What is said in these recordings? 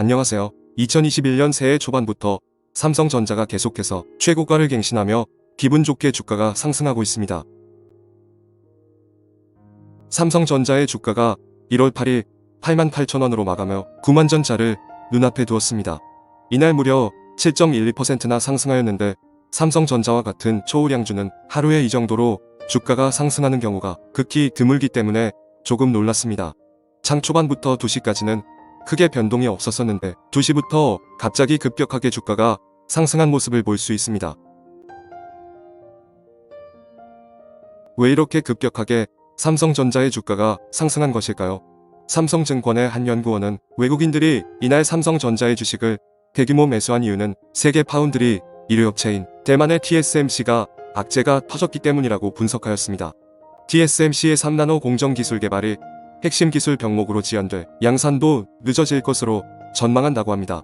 안녕하세요. 2021년 새해 초반부터 삼성전자가 계속해서 최고가를 갱신하며 기분 좋게 주가가 상승하고 있습니다. 삼성전자의 주가가 1월 8일 88,000원으로 마감하여 9만 전자를 눈앞에 두었습니다. 이날 무려 7.12%나 상승하였는데 삼성전자와 같은 초우량주는 하루에 이 정도로 주가가 상승하는 경우가 극히 드물기 때문에 조금 놀랐습니다. 장 초반부터 2시까지는 크게 변동이 없었었는데 2시부터 갑자기 급격하게 주가가 상승한 모습을 볼 수 있습니다. 왜 이렇게 급격하게 삼성전자의 주가가 상승한 것일까요? 삼성증권의 한 연구원은 외국인들이 이날 삼성전자의 주식을 대규모 매수한 이유는 세계 파운드리 일유업체인 대만의 TSMC가 악재가 터졌기 때문이라고 분석하였습니다. TSMC의 3나노 공정 기술 개발이 핵심 기술 병목으로 지연돼 양산도 늦어질 것으로 전망한다고 합니다.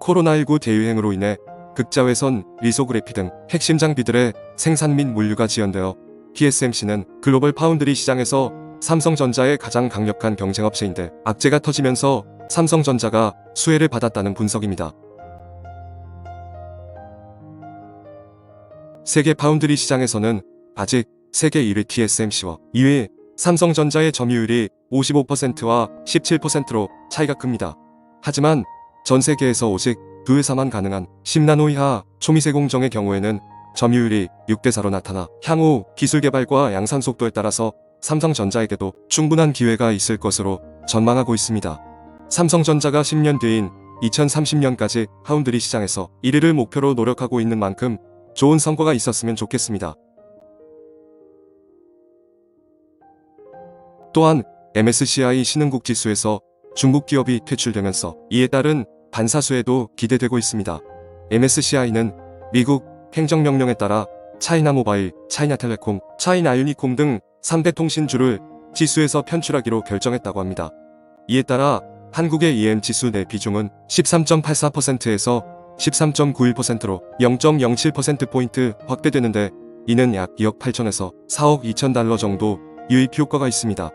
코로나19 대유행으로 인해 극자외선, 리소그래피 등 핵심 장비들의 생산 및 물류가 지연되어 TSMC는 글로벌 파운드리 시장에서 삼성전자의 가장 강력한 경쟁업체인데 악재가 터지면서 삼성전자가 수혜를 받았다는 분석입니다. 세계 파운드리 시장에서는 아직 세계 1위 TSMC와 2위 삼성전자의 점유율이 55%와 17%로 차이가 큽니다. 하지만 전 세계에서 오직 두 회사만 가능한 10나노 이하 초미세 공정의 경우에는 점유율이 6대4로 나타나 향후 기술 개발과 양산 속도에 따라서 삼성전자에게도 충분한 기회가 있을 것으로 전망하고 있습니다. 삼성전자가 10년 뒤인 2030년까지 파운드리 시장에서 1위를 목표로 노력하고 있는 만큼 좋은 성과가 있었으면 좋겠습니다. 또한 MSCI 신흥국 지수에서 중국 기업이 퇴출되면서 이에 따른 반사수에도 기대되고 있습니다. MSCI는 미국 행정명령에 따라 차이나 모바일, 차이나 텔레콤, 차이나 유니콤 등 3대 통신주를 지수에서 편출하기로 결정했다고 합니다. 이에 따라 한국의 EM 지수 내 비중은 13.84%에서 13.91%로 0.07%포인트 확대되는데 이는 약 2억 8천에서 4억 2천 달러 정도 유입 효과가 있습니다.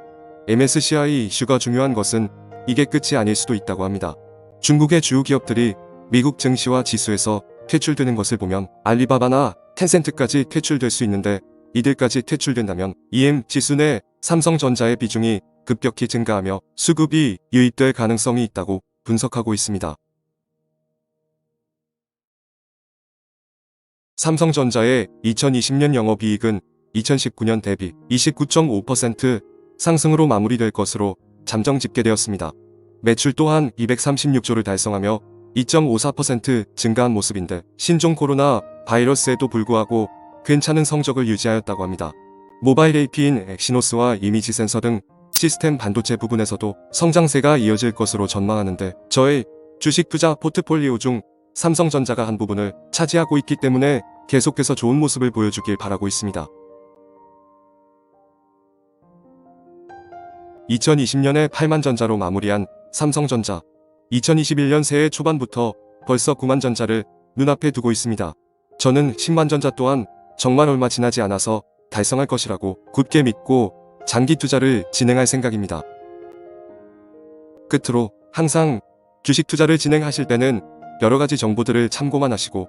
MSCI 이슈가 중요한 것은 이게 끝이 아닐 수도 있다고 합니다. 중국의 주요 기업들이 미국 증시와 지수에서 퇴출되는 것을 보면 알리바바나 텐센트까지 퇴출될 수 있는데 이들까지 퇴출된다면 EM 지수 내 삼성전자의 비중이 급격히 증가하며 수급이 유입될 가능성이 있다고 분석하고 있습니다. 삼성전자의 2020년 영업이익은 2019년 대비 29.5% 상승으로 마무리될 것으로 잠정 집계되었습니다. 매출 또한 236조를 달성하며 2.54% 증가한 모습인데 신종 코로나 바이러스에도 불구하고 괜찮은 성적을 유지하였다고 합니다. 모바일 AP인 엑시노스와 이미지 센서 등 시스템 반도체 부분에서도 성장세가 이어질 것으로 전망하는데 저의 주식 투자 포트폴리오 중 삼성전자가 한 부분을 차지하고 있기 때문에 계속해서 좋은 모습을 보여주길 바라고 있습니다. 2020년에 8만 전자로 마무리한 삼성전자. 2021년 새해 초반부터 벌써 9만 전자를 눈앞에 두고 있습니다. 저는 10만 전자 또한 정말 얼마 지나지 않아서 달성할 것이라고 굳게 믿고 장기 투자를 진행할 생각입니다. 끝으로 항상 주식 투자를 진행하실 때는 여러 가지 정보들을 참고만 하시고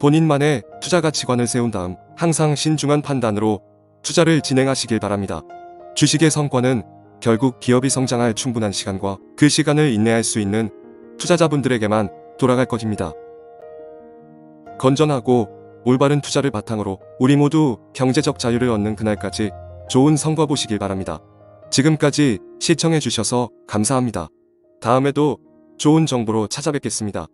본인만의 투자 가치관을 세운 다음 항상 신중한 판단으로 투자를 진행하시길 바랍니다. 주식의 성과는 결국 기업이 성장할 충분한 시간과 그 시간을 인내할 수 있는 투자자분들에게만 돌아갈 것입니다. 건전하고 올바른 투자를 바탕으로 우리 모두 경제적 자유를 얻는 그날까지 좋은 성과 보시길 바랍니다. 지금까지 시청해주셔서 감사합니다. 다음에도 좋은 정보로 찾아뵙겠습니다.